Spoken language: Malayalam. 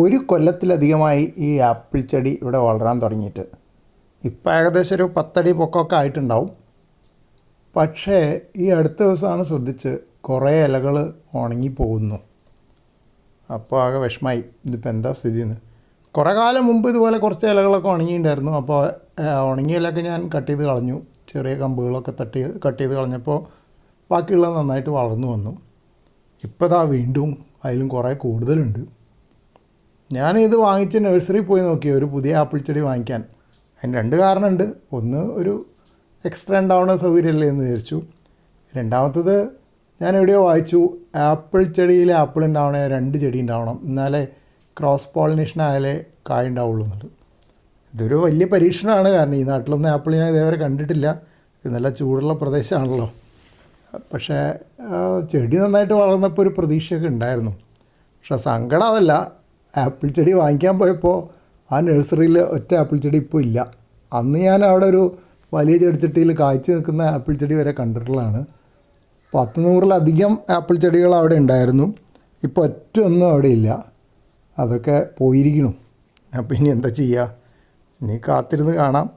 ഒരു കൊല്ലത്തിലധികമായി ഈ ആപ്പിൾ ചെടി ഇവിടെ വളരാൻ തുടങ്ങിയിട്ട്. ഇപ്പം ഏകദേശം ഒരു പത്തടി പൊക്കമൊക്കെ ആയിട്ടുണ്ടാവും. പക്ഷേ ഈ അടുത്ത ദിവസമാണ് ശ്രദ്ധിച്ച് കുറേ ഇലകൾ ഉണങ്ങി പോകുന്നു. അപ്പോൾ ആകെ വിഷമായി. ഇതിപ്പോൾ എന്താ സ്ഥിതി എന്ന് കുറേ കാലം മുമ്പ് ഇതുപോലെ കുറച്ച് ഇലകളൊക്കെ ഉണങ്ങിയിട്ടുണ്ടായിരുന്നു. അപ്പോൾ ഉണങ്ങിയ ഇലയൊക്കെ ഞാൻ കട്ട് ചെയ്ത് കളഞ്ഞു. ചെറിയ കമ്പുകളൊക്കെ തട്ടി കട്ട് ചെയ്ത് കളഞ്ഞപ്പോൾ ബാക്കിയുള്ളത് നന്നായിട്ട് വളർന്നു വന്നു. ഇപ്പോൾ ഇതാ വീണ്ടും അതിലും കുറേ കൂടുതലുണ്ട്. ഞാൻ ഇത് വാങ്ങിച്ച് നഴ്സറി പോയി നോക്കി. ഒരു പുതിയ ആപ്പിൾ ചെടി വാങ്ങിക്കാൻ. അതിന് രണ്ട് കാരണമുണ്ട്. ഒന്ന് ഒരു എക്സ്ട്രാ ഉണ്ടാവുന്ന സൗകര്യമല്ലേ എന്ന് വിചാരിച്ചു. രണ്ടാമത്തത് ഞാൻ എവിടെയോ വായിച്ചു. ആപ്പിൾ ചെടിയിൽ ആപ്പിൾ ഉണ്ടാവണേ രണ്ട് ചെടി ഉണ്ടാവണം. എന്നാലേ ക്രോസ് പോളിനേഷൻ ആയാലേ കായ ഉണ്ടാവുള്ളൂ എന്നുള്ളത്. ഇതൊരു വലിയ പരീക്ഷണമാണ്. കാരണം ഈ നാട്ടിലൊന്നും ആപ്പിൾ ഞാൻ ഇതേവരെ കണ്ടിട്ടില്ല. ഇത് നല്ല ചൂടുള്ള പ്രദേശമാണല്ലോ. പക്ഷേ ചെടി നന്നായിട്ട് വളർന്നപ്പോൾ ഒരു പ്രതീക്ഷയൊക്കെ ഉണ്ടായിരുന്നു. പക്ഷേ സങ്കടം അതല്ല. ആപ്പിൾ ചെടി വാങ്ങിക്കാൻ പോയപ്പോൾ ആ നഴ്സറിയിൽ ഒറ്റ ആപ്പിൾ ചെടി ഇപ്പോൾ ഇല്ല. അന്ന് ഞാൻ അവിടെ ഒരു വലിയ ചെടിച്ചട്ടിയിൽ കായ്ച്ചു നിൽക്കുന്ന ആപ്പിൾ ചെടി വരെ കണ്ടിട്ടുള്ളതാണ്. പത്ത് നൂറിലധികം ആപ്പിൾ ചെടികൾ അവിടെ ഉണ്ടായിരുന്നു. ഇപ്പോൾ ഒറ്റ ഒന്നും അവിടെ ഇല്ല. അതൊക്കെ പോയിരിക്കണം. അപ്പോൾ ഇനി എന്താ ചെയ്യുക ഇനി കാത്തിരുന്ന് കാണാം.